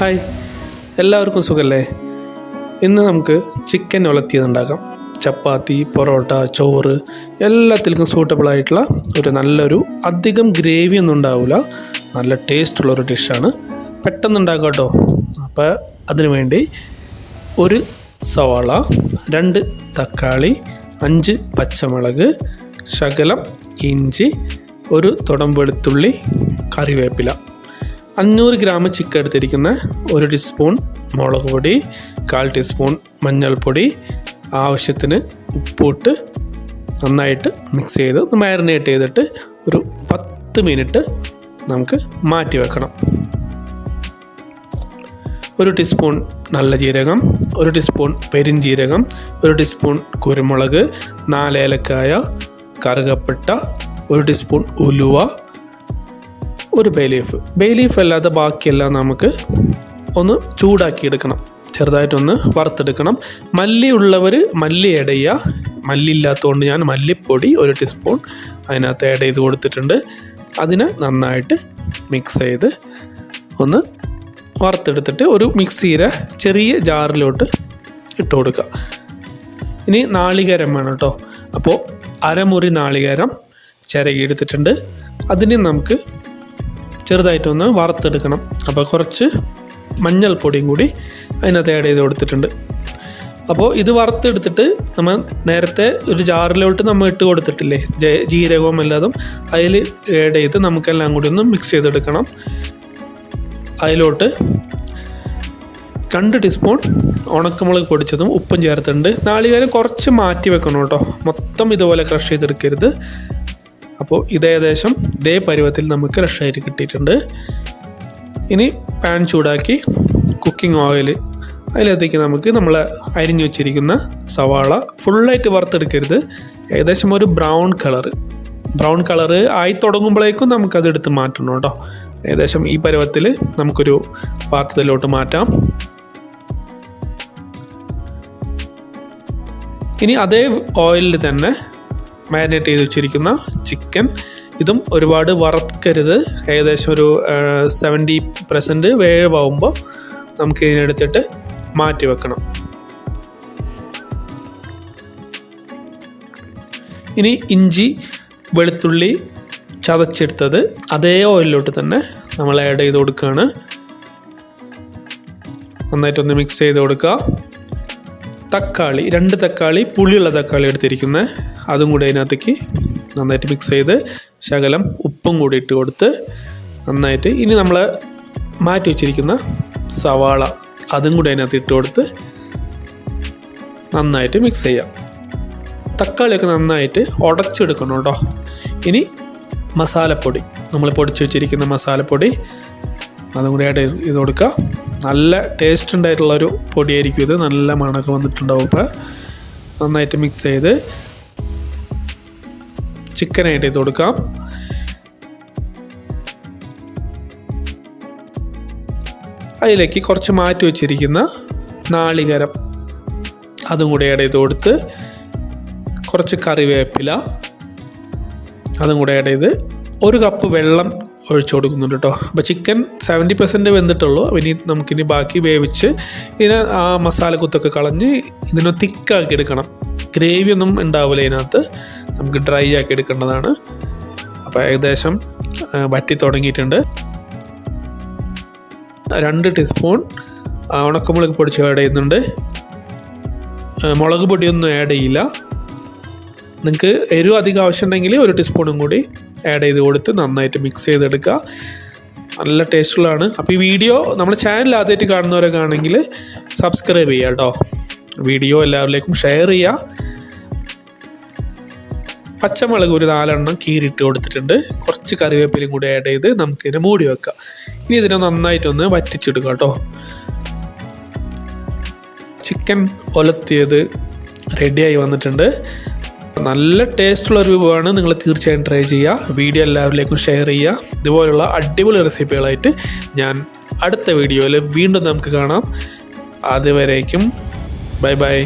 Hi. എല്ലാവർക്കും സുഖല്ലേ? ഇന്ന് നമുക്ക് ചിക്കൻ ഉളത്തിയതുണ്ടാക്കാം ചപ്പാത്തി പൊറോട്ട ചോറ് എല്ലാത്തിലും സൂട്ടബിൾ ആയിട്ടുള്ള ഒരു നല്ലൊരു അധികം ഗ്രേവി ഒന്നും ഉണ്ടാവില്ല നല്ല ടേസ്റ്റുള്ള ഒരു ഡിഷാണ് പെട്ടെന്ന് ഉണ്ടാക്കാം കേട്ടോ. അപ്പോൾ അതിനു വേണ്ടി ഒരു സവാള രണ്ട് തക്കാളി അഞ്ച് പച്ചമുളക് ശകലം ഇഞ്ചി ഒരു തുടം വെളുത്തുള്ളി കറിവേപ്പില. അഞ്ഞൂറ് ഗ്രാം ചിക്കൻ എടുത്തിരിക്കുന്ന ഒരു ടീസ്പൂൺ മുളക് പൊടി കാൽ ടീസ്പൂൺ മഞ്ഞൾപ്പൊടി ആവശ്യത്തിന് ഉപ്പിട്ട് നന്നായിട്ട് മിക്സ് ചെയ്ത് മാരിനേറ്റ് ചെയ്തിട്ട് ഒരു പത്ത് മിനിറ്റ് നമുക്ക് മാറ്റി വെക്കണം. ഒരു ടീസ്പൂൺ നല്ല ജീരകം ഒരു ടീസ്പൂൺ പെരിഞ്ജീരകം ഒരു ടീസ്പൂൺ കുരുമുളക് നാലേലക്കായ കറുകപ്പട്ട ഒരു ടീസ്പൂൺ ഉലുവ ഒരു ബേ ലീഫ് ബേ ലീഫ് അല്ലാതെ ബാക്കിയെല്ലാം നമുക്ക് ഒന്ന് ചൂടാക്കി എടുക്കണം. ചെറുതായിട്ടൊന്ന് വറുത്തെടുക്കണം. മല്ലി ഉള്ളവർ മല്ലി ആഡ് ചെയ്യുക മല്ലി ഇല്ലാത്തതുകൊണ്ട് ഞാൻ മല്ലിപ്പൊടി ഒരു ടീസ്പൂൺ അതിനകത്ത് ആഡ് ചെയ്ത് കൊടുത്തിട്ടുണ്ട്. അതിനെ നന്നായിട്ട് മിക്സ് ചെയ്ത് ഒന്ന് വറുത്തെടുത്തിട്ട് ഒരു മിക്സിയിലെ ചെറിയ ജാറിലോട്ട് ഇട്ട് കൊടുക്കുക. ഇനി നാളികേരം വേണം കേട്ടോ അപ്പോൾ അരമുറി നാളികേരം ചിരകി എടുത്തിട്ടുണ്ട്. അതിനെ നമുക്ക് ചെറുതായിട്ടൊന്ന് വറുത്തെടുക്കണം. അപ്പോൾ കുറച്ച് മഞ്ഞൾപ്പൊടിയും കൂടി അതിനകത്ത് ആഡ് ചെയ്ത് കൊടുത്തിട്ടുണ്ട്. അപ്പോൾ ഇത് വറുത്തെടുത്തിട്ട് നമ്മൾ നേരത്തെ ഒരു ജാറിലോട്ട് നമ്മൾ ഇട്ട് കൊടുത്തിട്ടില്ലേ? ജീരകവും എല്ലാതും അതിൽ ആഡ് ചെയ്ത് നമുക്കെല്ലാം കൂടി ഒന്ന് മിക്സ് ചെയ്തെടുക്കണം. അതിലോട്ട് രണ്ട് ടീസ്പൂൺ ഉണക്കമുളക് പൊടിച്ചതും ഉപ്പും ചേർത്തിട്ടുണ്ട്. നാളികേരം കുറച്ച് മാറ്റി വെക്കണം കേട്ടോ. മൊത്തം ഇതുപോലെ ക്രഷ് ചെയ്തെടുക്കരുത്. അപ്പോൾ ഇത് ഏകദേശം ഇതേ പരുവത്തിൽ നമുക്ക് റഷായിട്ട് കിട്ടിയിട്ടുണ്ട്. ഇനി പാൻ ചൂടാക്കി കുക്കിംഗ് ഓയിൽ അതിലേക്ക് നമുക്ക് നമ്മൾ അരിഞ്ഞു വെച്ചിരിക്കുന്ന സവാള ഫുള്ളായിട്ട് വറുത്തെടുക്കരുത്. ഏകദേശം ഒരു ബ്രൗൺ കളറ് ബ്രൗൺ കളറ് ആയി തുടങ്ങുമ്പോഴേക്കും നമുക്കത് എടുത്ത് മാറ്റണം കേട്ടോ. ഏകദേശം ഈ പരുവത്തിൽ നമുക്കൊരു പാത്രത്തിലോട്ട് മാറ്റാം. ഇനി അതേ ഓയിലിൽ തന്നെ മാരിനേറ്റ് ചെയ്ത് വെച്ചിരിക്കുന്ന ചിക്കൻ. ഇതും ഒരുപാട് വറക്കരുത്. ഏകദേശം ഒരു സെവന്റി പെർസെന്റ് വേവാകുമ്പോൾ നമുക്ക് ഇതിനെടുത്തിട്ട് മാറ്റി വെക്കണം. ഇനി ഇഞ്ചി വെളുത്തുള്ളി ചതച്ചെടുത്തത് അതേ ഓയിലിലോട്ട് തന്നെ നമ്മൾ ആഡ് ചെയ്ത് കൊടുക്കുകയാണ് നന്നായിട്ടൊന്ന് മിക്സ് ചെയ്ത് കൊടുക്കുക. തക്കാളി രണ്ട് തക്കാളി പുളിയുള്ള തക്കാളി എടുത്തിരിക്കുന്നത് അതും കൂടി അതിനകത്തേക്ക് നന്നായിട്ട് മിക്സ് ചെയ്ത് ശകലം ഉപ്പും കൂടി ഇട്ട് കൊടുത്ത് നന്നായിട്ട് ഇനി നമ്മൾ മാറ്റി വെച്ചിരിക്കുന്ന സവാള അതും കൂടി അതിനകത്ത് ഇട്ട് കൊടുത്ത് നന്നായിട്ട് മിക്സ് ചെയ്യാം. തക്കാളിയൊക്കെ നന്നായിട്ട് ഉടച്ചെടുക്കണം കേട്ടോ. ഇനി മസാലപ്പൊടി. നമ്മൾ പൊടിച്ചു വെച്ചിരിക്കുന്ന മസാലപ്പൊടി അതും കൂടി ആയിട്ട് ഇത് കൊടുക്കുക നല്ല ടേസ്റ്റ് ഉണ്ടായിട്ടുള്ള ഒരു പൊടിയായിരിക്കും ഇത്. നല്ല മണമൊക്കെ വന്നിട്ടുണ്ടാവും ഇപ്പോൾ നന്നായിട്ട് മിക്സ് ചെയ്ത് ആഡ് ചെയ്ത് കൊടുക്കാം. അതിലേക്ക് കുറച്ച് മാറ്റി വെച്ചിരിക്കുന്ന നാളികരം അതും കൂടി ആഡ് ചെയ്ത് കൊടുത്ത് കുറച്ച് കറിവേപ്പില അതും കൂടെ ആഡ് ചെയ്ത് ഒരു കപ്പ് വെള്ളം ഒഴിച്ചു കൊടുക്കുന്നുണ്ട് കേട്ടോ. അപ്പോൾ ചിക്കൻ സെവന്റി പെർസെന്റ് വെന്തിട്ടുള്ളൂ. ഇനി നമുക്കിനി ബാക്കി വേവിച്ച് ഇതിനെ ആ മസാല കുത്തൊക്കെ കളഞ്ഞ് ഇതിനെ തിക്കാക്കി എടുക്കണം. ഗ്രേവി ഒന്നും ഉണ്ടാവില്ല ഇതിനകത്ത്. നമുക്ക് ഡ്രൈ ആക്കി എടുക്കേണ്ടതാണ്. അപ്പോൾ ഏകദേശം വറ്റി തുടങ്ങിയിട്ടുണ്ട്. രണ്ട് ടീസ്പൂൺ ഉണക്കമുളക് പൊടിച്ച് ആഡ് ചെയ്യുന്നുണ്ട്. മുളക് പൊടിയൊന്നും ആഡ് ചെയ്യില്ല. നിങ്ങൾക്ക് എരിവ് അധികം ആവശ്യമുണ്ടെങ്കിൽ ഒരു ടീസ്പൂണും കൂടി ആഡ് ചെയ്ത് കൊടുത്ത് നന്നായിട്ട് മിക്സ് ചെയ്തെടുക്കുക. നല്ല ടേസ്റ്റുള്ളതാണ് അപ്പോൾ ഈ വീഡിയോ നമ്മുടെ ചാനൽ ആദ്യമായിട്ട് കാണുന്നവരൊക്കെ ആണെങ്കിൽ സബ്സ്ക്രൈബ് ചെയ്യുക കേട്ടോ. വീഡിയോ എല്ലാവരിലേക്കും ഷെയർ ചെയ്യുക. പച്ചമുളക് ഒരു നാലെണ്ണം കീറിയിട്ട് കൊടുത്തിട്ടുണ്ട്. കുറച്ച് കറിവേപ്പിലയും കൂടി ആഡ് ചെയ്ത് നമുക്കിതിനെ മൂടി വെക്കാം ഇനി ഇതിനെ നന്നായിട്ടൊന്ന് വറ്റിച്ചെടുക്കാം കേട്ടോ. ചിക്കൻ ഒലത്തിയത് റെഡിയായി വന്നിട്ടുണ്ട്. നല്ല ടേസ്റ്റുള്ള ഒരു വിഭവമാണ്. നിങ്ങൾ തീർച്ചയായും ട്രൈ ചെയ്യുക. വീഡിയോ എല്ലാവരിലേക്കും ഷെയർ ചെയ്യുക. ഇതുപോലുള്ള അടിപൊളി റെസിപ്പികളായിട്ട് ഞാൻ അടുത്ത വീഡിയോയിൽ വീണ്ടും നമുക്ക് കാണാം. അതുവരേക്കും ബൈ ബൈ